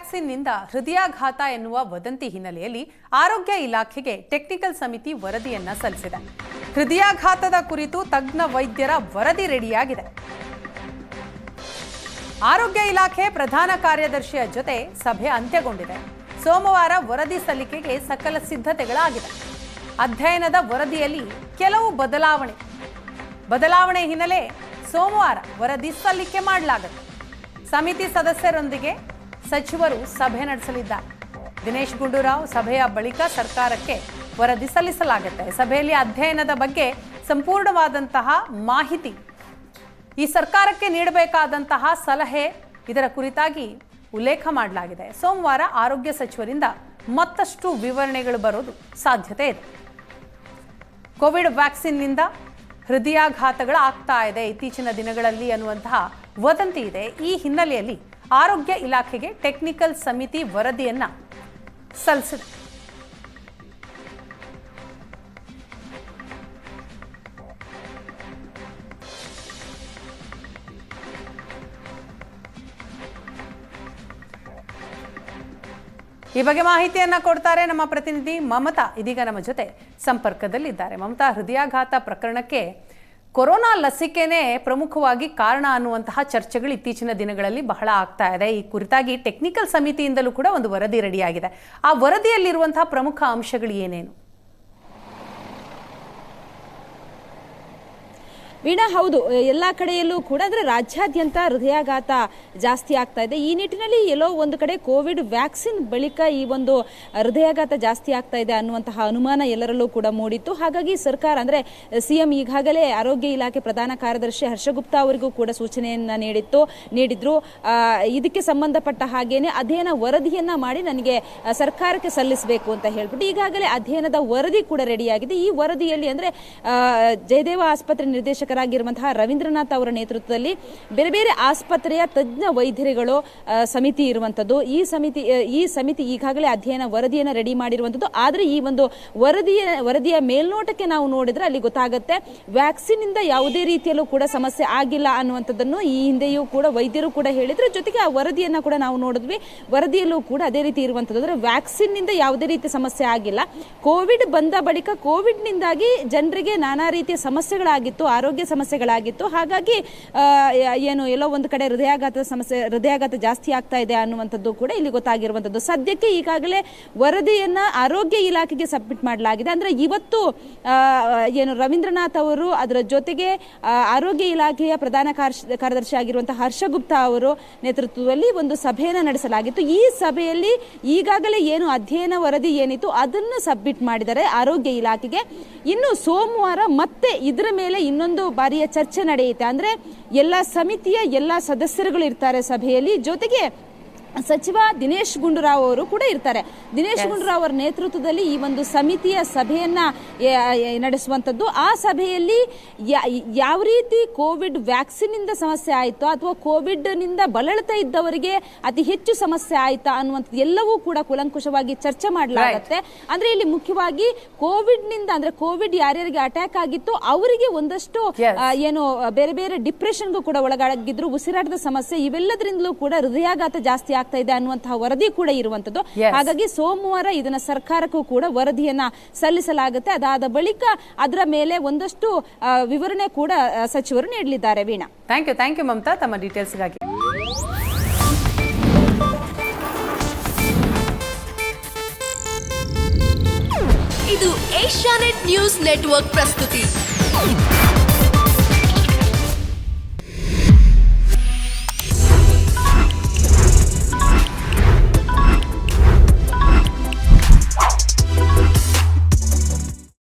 ವ್ಯಾಕ್ಸಿನ್ನಿಂದ ಹೃದಯಾಘಾತ ಎನ್ನುವ ವದಂತಿ ಹಿನ್ನೆಲೆಯಲ್ಲಿ ಆರೋಗ್ಯ ಇಲಾಖೆಗೆ ಟೆಕ್ನಿಕಲ್ ಸಮಿತಿ ವರದಿಯನ್ನ ಸಲ್ಲಿಸಿದೆ. ಹೃದಯಾಘಾತದ ಕುರಿತು ತಜ್ಞ ವೈದ್ಯರ ವರದಿ ರೆಡಿಯಾಗಿದೆ. ಆರೋಗ್ಯ ಇಲಾಖೆ ಪ್ರಧಾನ ಕಾರ್ಯದರ್ಶಿಯ ಜೊತೆ ಸಭೆ ಅಂತ್ಯಗೊಂಡಿದೆ. ಸೋಮವಾರ ವರದಿ ಸಲ್ಲಿಕೆಗೆ ಸಕಲ ಸಿದ್ಧತೆಗಳಾಗಿದೆ ಅಧ್ಯಯನದ ವರದಿಯಲ್ಲಿ ಕೆಲವು ಬದಲಾವಣೆ. ಬದಲಾವಣೆ ಹಿನ್ನೆಲೆ ಸೋಮವಾರ ವರದಿ ಸಲ್ಲಿಕೆ ಮಾಡಲಾಗುತ್ತೆ ಸಮಿತಿ ಸದಸ್ಯರೊಂದಿಗೆ ಸಚಿವರು ಸಭೆ ನಡೆಸಲಿದ್ದಾರೆ. ದಿನೇಶ್ ಗುಂಡೂರಾವ್ ಸಭೆಯ ಬಳಿಕ ಸರ್ಕಾರಕ್ಕೆ ವರದಿ ಸಲ್ಲಿಸಲಾಗುತ್ತೆ. ಸಭೆಯಲ್ಲಿ ಅಧ್ಯಯನದ ಬಗ್ಗೆ ಸಂಪೂರ್ಣವಾದಂತಹ ಮಾಹಿತಿ ಈ ಸರ್ಕಾರಕ್ಕೆ ನೀಡಬೇಕಾದಂತಹ ಸಲಹೆ ಇದರ ಕುರಿತಾಗಿ ಉಲ್ಲೇಖ ಮಾಡಲಾಗಿದೆ. ಸೋಮವಾರ ಆರೋಗ್ಯ ಸಚಿವರಿಂದ ಮತ್ತಷ್ಟು ವಿವರಣೆಗಳು ಬರೋದು ಸಾಧ್ಯತೆ ಇದೆ. ಕೋವಿಡ್ ವ್ಯಾಕ್ಸಿನ್ನಿಂದ ಹೃದಯಾಘಾತಗಳು ಆಗ್ತಾ ಇದೆ. ಇತ್ತೀಚಿನ ದಿನಗಳಲ್ಲಿ ಅನ್ನುವಂತಹ ವದಂತಿ ಇದೆ. ಈ ಹಿನ್ನೆಲೆಯಲ್ಲಿ ಆರೋಗ್ಯ ಇಲಾಖೆಗೆ ಟೆಕ್ನಿಕಲ್ ಸಮಿತಿ ವರದಿಯನ್ನ ಸಲ್ಲಿಸಿದೆ. ಈ ಬಗ್ಗೆ ಮಾಹಿತಿಯನ್ನ ಕೊಡ್ತಾರೆ ನಮ್ಮ ಪ್ರತಿನಿಧಿ ಮಮತಾ ಇದೀಗ ನಮ್ಮ ಜೊತೆ ಸಂಪರ್ಕದಲ್ಲಿದ್ದಾರೆ. ಮಮತಾ, ಹೃದಯಾಘಾತ ಪ್ರಕರಣಕ್ಕೆ ಕೊರೋನಾ ಲಸಿಕೆನೇ ಪ್ರಮುಖವಾಗಿ ಕಾರಣ ಅನ್ನುವಂತಹ ಚರ್ಚೆಗಳು ಇತ್ತೀಚಿನ ದಿನಗಳಲ್ಲಿ ಬಹಳ ಆಗ್ತಾ ಇದೆ. ಈ ಕುರಿತಾಗಿ ಟೆಕ್ನಿಕಲ್ ಸಮಿತಿಯಿಂದಲೂ ಕೂಡ ಒಂದು ವರದಿ ರೆಡಿಯಾಗಿದೆ. ಆ ವರದಿಯಲ್ಲಿರುವಂತಹ ಪ್ರಮುಖ ಅಂಶಗಳು ಏನೇನು? ವೀಣಾ, ಹೌದು. ಎಲ್ಲ ಕಡೆಯಲ್ಲೂ ಕೂಡ ಅಂದರೆ ರಾಜ್ಯಾದ್ಯಂತ ಹೃದಯಾಘಾತ ಜಾಸ್ತಿ ಆಗ್ತಾ ಇದೆ. ಈ ನಿಟ್ಟಿನಲ್ಲಿ ಎಲ್ಲೋ ಒಂದು ಕಡೆ ಕೋವಿಡ್ ವ್ಯಾಕ್ಸಿನ್ ಬಳಿಕ ಈ ಒಂದು ಹೃದಯಾಘಾತ ಜಾಸ್ತಿ ಆಗ್ತಾ ಇದೆ ಅನ್ನುವಂತಹ ಅನುಮಾನ ಎಲ್ಲರಲ್ಲೂ ಕೂಡ ಮೂಡಿತ್ತು. ಹಾಗಾಗಿ ಸರ್ಕಾರ ಅಂದರೆ ಸಿಎಂ ಈಗಾಗಲೇ ಆರೋಗ್ಯ ಇಲಾಖೆ ಪ್ರಧಾನ ಕಾರ್ಯದರ್ಶಿ ಹರ್ಷಗುಪ್ತಾ ಅವರಿಗೂ ಕೂಡ ಸೂಚನೆಯನ್ನ ನೀಡಿತ್ತು, ನೀಡಿದ್ರು. ಇದಕ್ಕೆ ಸಂಬಂಧಪಟ್ಟ ಹಾಗೇನೆ ಅಧ್ಯಯನ ವರದಿಯನ್ನ ಮಾಡಿ ನನಗೆ ಸರ್ಕಾರಕ್ಕೆ ಸಲ್ಲಿಸಬೇಕು ಅಂತ ಹೇಳ್ಬಿಟ್ಟು ಈಗಾಗಲೇ ಅಧ್ಯಯನದ ವರದಿ ಕೂಡ ರೆಡಿಯಾಗಿದೆ ಈ ವರದಿಯಲ್ಲಿ ಅಂದ್ರೆ ಜಯದೇವ ಆಸ್ಪತ್ರೆ ನಿರ್ದೇಶಕರಾಗಿರುವಂತಹ ರವೀಂದ್ರನಾಥ್ ಅವರ ನೇತೃತ್ವದಲ್ಲಿ ಬೇರೆ ಬೇರೆ ಆಸ್ಪತ್ರೆಯ ತಜ್ಞ ವೈದ್ಯರುಗಳು ಸಮಿತಿ ಇರುವಂತದ್ದು ಈ ಸಮಿತಿ ಈ ಸಮಿತಿ ಈಗಾಗಲೇ ಅಧ್ಯಯನ ವರದಿಯನ್ನು ರೆಡಿ ಮಾಡಿರುವಂತದ್ದು ಆದರೆ ಈ ಒಂದು ವರದಿಯ ವರದಿಯ ಮೇಲ್ನೋಟಕ್ಕೆ ನಾವು ನೋಡಿದ್ರೆ ಅಲ್ಲಿ ಗೊತ್ತಾಗುತ್ತೆ ವ್ಯಾಕ್ಸಿನ್ ಇಂದ ಯಾವುದೇ ರೀತಿಯಲ್ಲೂ ಕೂಡ ಸಮಸ್ಯೆ ಆಗಿಲ್ಲ ಅನ್ನುವಂಥದ್ದನ್ನು ಈ ಹಿಂದೆಯೂ ಕೂಡ ವೈದ್ಯರು ಕೂಡ ಹೇಳಿದ್ರು. ಜೊತೆಗೆ ಆ ವರದಿಯನ್ನ ಕೂಡ ನಾವು ನೋಡಿದ್ವಿ. ವರದಿಯಲ್ಲೂ ಕೂಡ ಅದೇ ರೀತಿ ಇರುವಂತದ್ದು ಅಂದ್ರೆ ವ್ಯಾಕ್ಸಿನ್ನಿಂದ ಯಾವುದೇ ರೀತಿ ಸಮಸ್ಯೆ ಆಗಿಲ್ಲ. ಕೋವಿಡ್ ಬಂದ ಬಳಿಕ ಕೋವಿಡ್ ನಿಂದಾಗಿ ಜನರಿಗೆ ನಾನಾ ರೀತಿಯ ಸಮಸ್ಯೆಗಳಾಗಿತ್ತು. ಆರೋಗ್ಯ ಸಮಸ್ಯೆಗಳಾಗಿತ್ತು. ಹಾಗಾಗಿ ಏನು ಎಲ್ಲೋ ಒಂದು ಕಡೆ ಹೃದಯಾಘಾತ ಸಮಸ್ಯೆ, ಹೃದಯಾಘಾತ ಜಾಸ್ತಿ ಆಗ್ತಾ ಇದೆ ಅನ್ನುವಂಥದ್ದು ಕೂಡ ಇಲ್ಲಿ ಗೊತ್ತಾಗಿರುವಂಥದ್ದು. ಸದ್ಯಕ್ಕೆ ಈಗಾಗಲೇ ವರದಿಯನ್ನ ಆರೋಗ್ಯ ಇಲಾಖೆಗೆ ಸಬ್ಮಿಟ್ ಮಾಡಲಾಗಿದೆ. ಅಂದ್ರೆ ಇವತ್ತು ಏನು ರವೀಂದ್ರನಾಥ್ ಅವರು ಅದರ ಜೊತೆಗೆ ಆರೋಗ್ಯ ಇಲಾಖೆಯ ಪ್ರಧಾನ ಕಾರ್ಯದರ್ಶಿ ಆಗಿರುವಂತಹ ಹರ್ಷಗುಪ್ತಾ ಅವರು ನೇತೃತ್ವದಲ್ಲಿ ಒಂದು ಸಭೆಯನ್ನು ನಡೆಸಲಾಗಿತ್ತು. ಈ ಸಭೆಯಲ್ಲಿ ಈಗಾಗಲೇ ಏನು ಅಧ್ಯಯನ ವರದಿ ಏನಿತ್ತು ಅದನ್ನು ಸಬ್ಮಿಟ್ ಮಾಡಿದ್ದಾರೆ ಆರೋಗ್ಯ ಇಲಾಖೆಗೆ. ಇನ್ನು ಸೋಮವಾರ ಮತ್ತೆ ಇದರ ಮೇಲೆ ಇನ್ನೊಂದು ಬಾರಿಯ ಚರ್ಚೆ ನಡೆಯುತ್ತೆ. ಅಂದ್ರೆ ಎಲ್ಲ ಸಮಿತಿಯ ಎಲ್ಲ ಸದಸ್ಯರುಗಳು ಇರ್ತಾರೆ ಸಭೆಯಲ್ಲಿ. ಜೊತೆಗೆ ಸಚಿವ ದಿನೇಶ್ ಗುಂಡೂರಾವ್ ಅವರು ಕೂಡ ಇರ್ತಾರೆ. ದಿನೇಶ್ ಗುಂಡೂರಾವ್ ಅವರ ನೇತೃತ್ವದಲ್ಲಿ ಈ ಒಂದು ಸಮಿತಿಯ ಸಭೆಯನ್ನ ನಡೆಸುವಂತದ್ದು ಆ ಸಭೆಯಲ್ಲಿ ಯಾವ ರೀತಿ ಕೋವಿಡ್ ವ್ಯಾಕ್ಸಿನ್ ಇಂದ ಸಮಸ್ಯೆ ಆಯಿತು ಅಥವಾ ಕೋವಿಡ್ನಿಂದ ಬಳಲ್ತಾ ಇದ್ದವರಿಗೆ ಅತಿ ಹೆಚ್ಚು ಸಮಸ್ಯೆ ಆಯ್ತಾ ಅನ್ನುವಂಥದ್ದು ಎಲ್ಲವೂ ಕೂಡ ಕುಲಂಕುಷವಾಗಿ ಚರ್ಚೆ ಮಾಡಲಾಗುತ್ತೆ. ಅಂದ್ರೆ ಇಲ್ಲಿ ಮುಖ್ಯವಾಗಿ ಕೋವಿಡ್ನಿಂದ ಅಂದ್ರೆ ಕೋವಿಡ್ ಯಾರ್ಯಾರಿಗೆ ಅಟ್ಯಾಕ್ ಆಗಿತ್ತು ಅವರಿಗೆ ಒಂದಷ್ಟು ಏನು ಬೇರೆ ಬೇರೆ ಡಿಪ್ರೆಷನ್ಗೂ ಕೂಡ ಒಳಗಾಗಿದ್ರು ಉಸಿರಾಟದ ಸಮಸ್ಯೆ ಇವೆಲ್ಲದರಿಂದಲೂ ಕೂಡ ಹೃದಯಾಘಾತ ಜಾಸ್ತಿ ಆಗ್ತಾ ಇದೆ ಅನ್ನುವಂತಹ ವರದಿ ಕೂಡ ಇರುವಂತದ್ದು. ಹಾಗಾಗಿ ಸೋಮವಾರ ಇದನ್ನ ಸರ್ಕಾರಕ್ಕೂ ಕೂಡ ವರದಿಯನ್ನ ಸಲ್ಲಿಸಲಾಗುತ್ತೆ. ಅದಾದ ಬಳಿಕ ಅದರ ಮೇಲೆ ಒಂದಷ್ಟು ವಿವರಣೆ ಕೂಡ ಸಚಿವರು ನೀಡಲಿದ್ದಾರೆ Veena. Thank you thank you Mamata. ತಮ್ಮ ಡೀಟೇಲ್ಸ್ಗಾಗಿ ಇದು ಏಷ್ಯಾನೆಟ್ ನ್ಯೂಸ್ ನೆಟ್ವರ್ಕ್ ಪ್ರಸ್ತುತಿ.